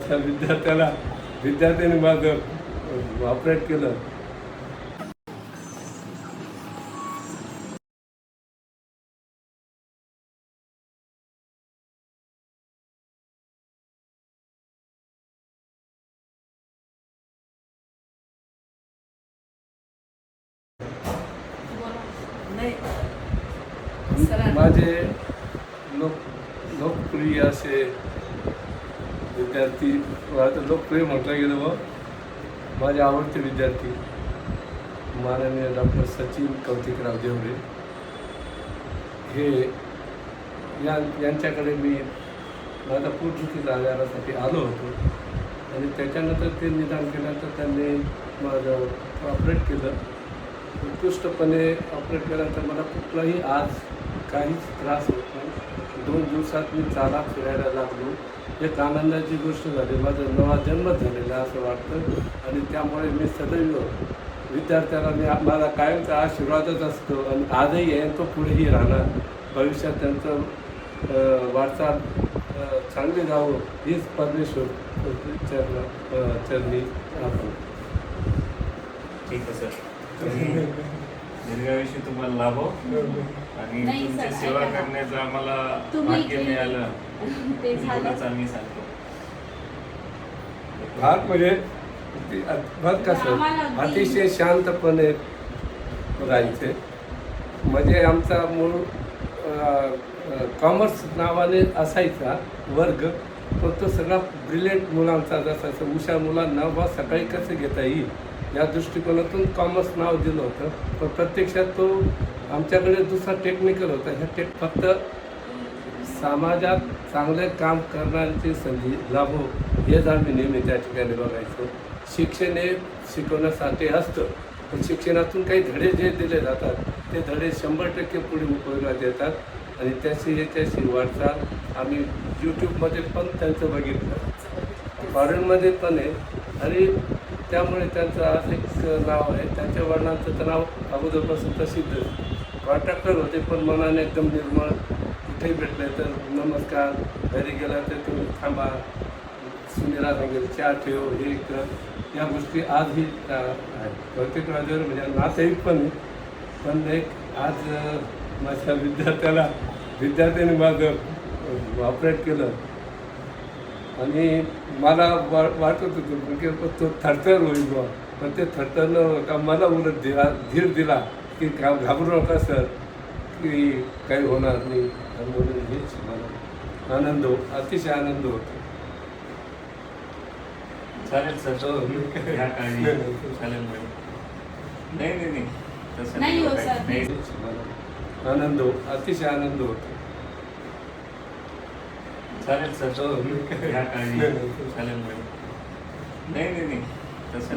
त्या विद्यार्थ्याला विद्यार्थ्याने माझं ऑपरेट केलं नाही सरांना- माझे लोक लोकप्रिय असे विद्यार्थी आता लोकप्रिय म्हटलं गेलं व माझे आवडते विद्यार्थी माननीय डॉक्टर सचिन कौतिकराव देवरे. हे या यांच्याकडे मी माझा पोटदुखीचा आजारासाठी आलो होतो. आणि त्याच्यानंतर ते निदान केल्यानंतर त्यांनी माझं ऑपरेट केलं. उत्कृष्टपणे ऑपरेट केल्यानंतर मला कुठलाही आज काहीच त्रास होत नाही. दोन दिवसात मी चाला फिरायला लागलो. एक आनंदाची गोष्ट झाली. माझा नवा जन्म झालेला असं वाटतं आणि त्यामुळे मी सदैव विद्यार्थ्याला मी माझा कायमचा आशीर्वादच असतो आणि आजही आहे तो पुढेही राहणार. भविष्यात त्यांचं वाटचाल चांगली जावं हीच परमेश्वर चरण अं, चरणी आपण ठीक आहे सर. दीर्घायुष्य तुम्हाला लाभो. आणि नाही, तुमची सर, सेवा ऐका ना. करण्याचं आम्हाला तुम्ही भाग्य जे- मिळालं ते झालं. एवढंच आम्ही सांगतो. भाग म्हणजे ती बरं का सर आम्हाला अगदी- अतिशय शांतपणे राहायचे. म्हणजे आमचा मूळ कॉमर्स नावाने असायचा वर्ग पण तो सगळा ब्रिलियंट मुलांचा जसा असं हुशार मुलांना बा सकाळी कसं घेता येईल? या दृष्टिकोनातून कॉमर्स नाव दिलं होतं. पण प्रत्यक्षात तो आमच्याकडे दुसरा टेक्निकल होता. ह्या टेक फक्त समाजात चांगले काम करण्याची संधी लाभो हेच आम्ही नेहमी त्या ठिकाणी बघायचो. शिक्षण हे शिकवण्यासाठी असतं पण शिक्षणातून काही धडे जे दिले जातात ते धडे शंभर टक्के पुढे उपयोगात येतात. आणि त्याची याच्याशी वाटचाल आम्ही यूट्यूबमध्ये पण त्यांचं बघितलं. फॉरेनमध्ये पण आहे. आणि त्यामुळे त्यांचं आज एक नाव आहे त्यांच्या वडिलांचं तर नाव अगोदरपासून प्रसिद्ध कॉन्ट्रॅक्टर होते पण मनाने एकदम निर्मळ कुठेही भेटले तर नमस्कार घरी गेला तर तुम्ही थांबा सुनीला सांगेल चहा ठेव हे कर. या गोष्टी आजही प्रत्येक राज्यावर म्हणजे नातेही पण आहे पण एक आज माझ्या विद्यार्थ्याला विद्यार्थ्याने माझं ऑपरेट केलं. आणि मला वा वाटत होतं की तो थरथर होईल बुवा. पण ते थरथर न होता मला उलट दिला धीर दिला की घा घाबरू नका सर. की काही होणार नाही. आणि म्हणून हेच मला आनंद हो अतिशय आनंद होतो. चालेल सर. हो. चालेल नाही नाही नाही. नाही हो, आनंद हो अतिशय आनंद होतो. चालेल सर. हो. घ्या काळजी चालेल मॅडम. नाही नाही नाही. तसं